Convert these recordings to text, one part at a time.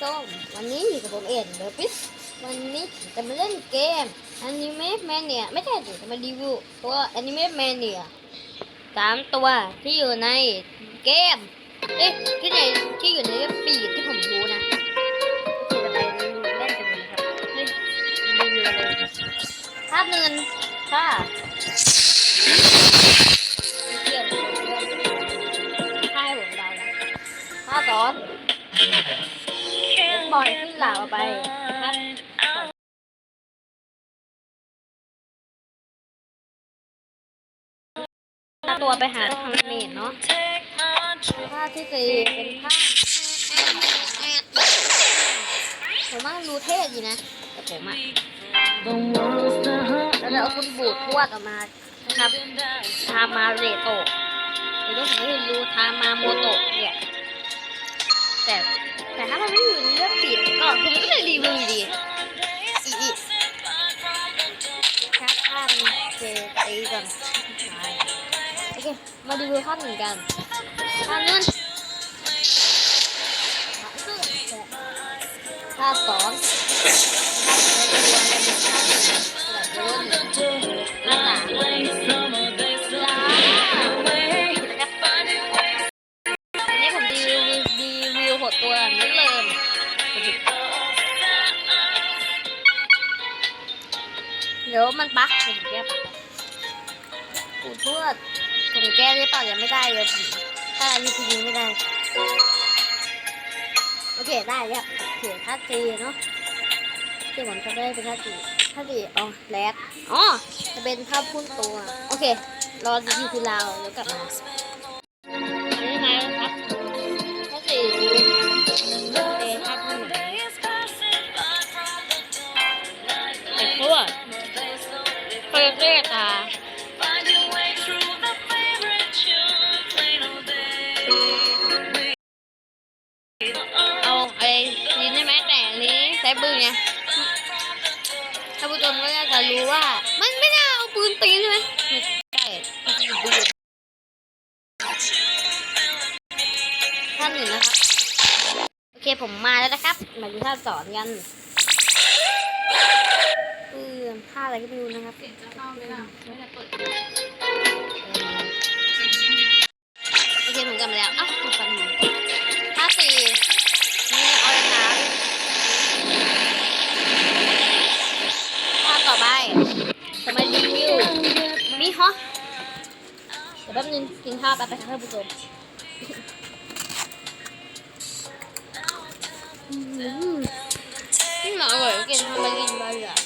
ส้มวันนี้อยู่กับผมเอ็นเดอร์พิสวันนี้จะมาเล่นเกมอนิเมะแมนเนียไม่ใช่จะมารีวิวตัวอนิเมะแมนเนียสามตัวที่อยู่ในเกมเอ๊ะที่ไหนที่อยู่ในปีกที่ผมรู้นะจะไปรีวิวเล่นกันเลยครับเฮ้ยรีวิวเลยภาพเงินค่ะ หลาไปนะครับตัวไปหาทางเมนเนาะภาพที่สี่เป็นภาพผมว่าดูเท่ดีนะแต่ผมอะแล้วเอาคุณบูดทวดออกมานะครับทามาเรโตะเดี๋ยวผมไม่รู้ทามาโมโตะเนี่ย ก่อนโอเคมารีวิวภาพหนึ่งกันภาพนั้นภาพสองภาสามลาอันนี้ผมรีวิวรีวิวหดตัวนี้เลยเดี๋ยวมันบั๊กผมแก้ปัก กูทวดผมแก้ได้เปล่ายังไม่ได้เลยถ้าอันนี้ทีนี้ไม่ได้ โอเคได้แล้วเขียนท่าตีเนาะที่ผมจะได้เป็นท่าตีท่าตีอ๋อแรดอ๋อจะเป็นภาพพุ่นตัว โอเค รอดีๆคือเราแล้วกลับมา เอาไอ้ลิ้นได้ไหมแต่อันนี้ใช้ปืนไงท่าผู้ชมก็น่าจะรู้ว่า มันไม่น่าเอาปืนตีใช่ไหมใช่ปืนท่านหนึ่งนะครับ โอเคผมมาแล้วนะครับ มาดูท่าสอนกันเออท่าอะไรก็ไม่รู้นะครับเจะเข้าไหมล่ะไม่ได้เปิดโอเคผมกลับมาแล้วอ้า ดี๋ยวแป๊บนึงกินข้าวแป๊บไปครับท่านผู้ชมอืมนี่มันอร่อยกินทำไมกินไปอะ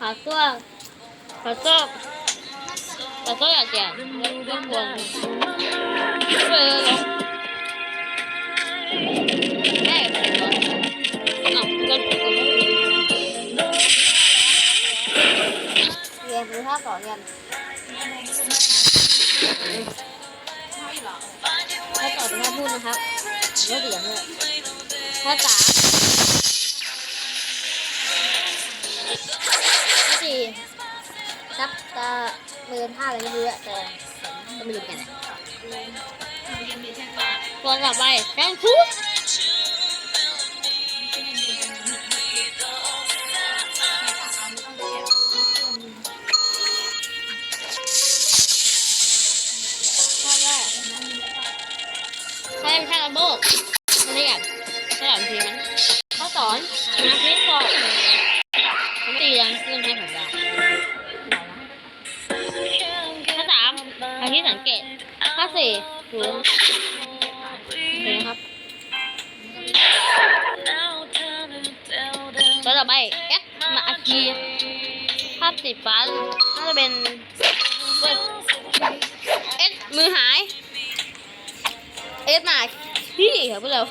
ขอตัวขอตัวขอตัวอยากแก่ไม่ควรเออ เรียนรู้ท่าสอนถ้าต่อเป็นท่าพูดนะครับไม่เสียงเลยท่าสาสี่จับตาเมินท่าอะไรไม่รู้อะแต่ก็ไม่รู้กันตัวต่อไปแทงทุก ใช่ใช่ระเบิดไม่เรียกสลับทีมันเขาสอนนะพี่สอนตียังขึ้นให้ผมได้ข้อสามทางที่สังเกตข้อสี่ดูนี่นะครับตัวต่อไปเอ็กมาอาคีภาพติดฟ้าน่าจะเป็นเว้ยเอ็กมือหาย เอ็กมาพี่เหรอพวกเรา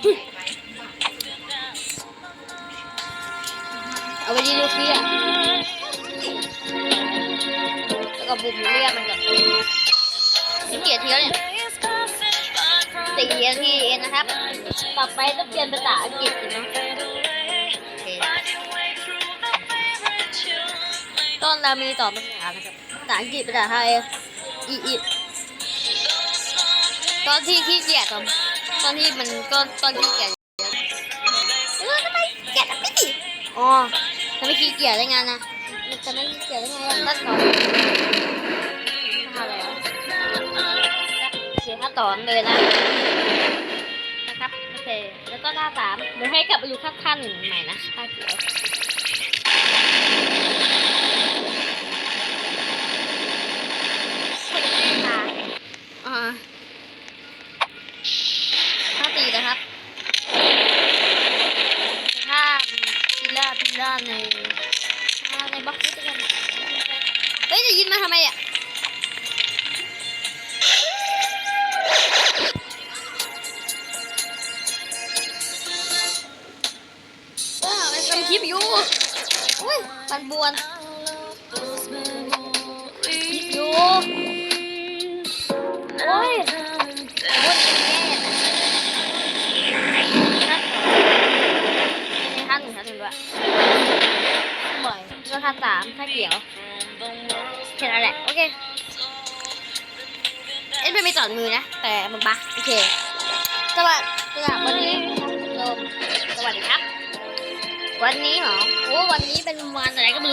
เอาไปดีลูกพี่อะแล้วก็บุมเรียกมันก่อนนี่เกียรติแล้วเนี่ยสี่นาทีเองนะครับ ต่อไปต้องเปลี่ยนภาษาอังกฤษนะต้นเรามีต่อภาษานะครับภาษาอังกฤษภาษาไทยอีอี ตอนที่ขี้เกียจตอนตอนที่มันก็ตอนขี้เกียจเออทำไมเกียจอะพี่อ๋อทำไมขี้เกียจได้ไงนะมันจะไม่ขี้เกียจได้ไงอะตัดต่อท่าอะไรวะเขียนท่าต่อเลยนะนะครับโอเคแล้วก็ท่าสามเดี๋ยวให้กลับไปดูท่าท่าหนึ่งใหม่นะท่าเขียวอ่า ถ้าตีนะครับ ถ้า พิล่าพิล่าในในบล็อกนี้กันเฮ้ยจะยินมาทำไมอะว้าวมันทำคลิปอยู่อุ้ยปันบวนคลิปอยู่ สามถ้าเขียวแค่นั้นแหละ โอเค เอ็นไม่มีจอดมือนะ แต่มันบักโอเคสวัสดีครับวันนี้โดมสวัสดีครับ วันนี้เหรอ โอ้ วันนี้เป็นวันอะไรก็มือ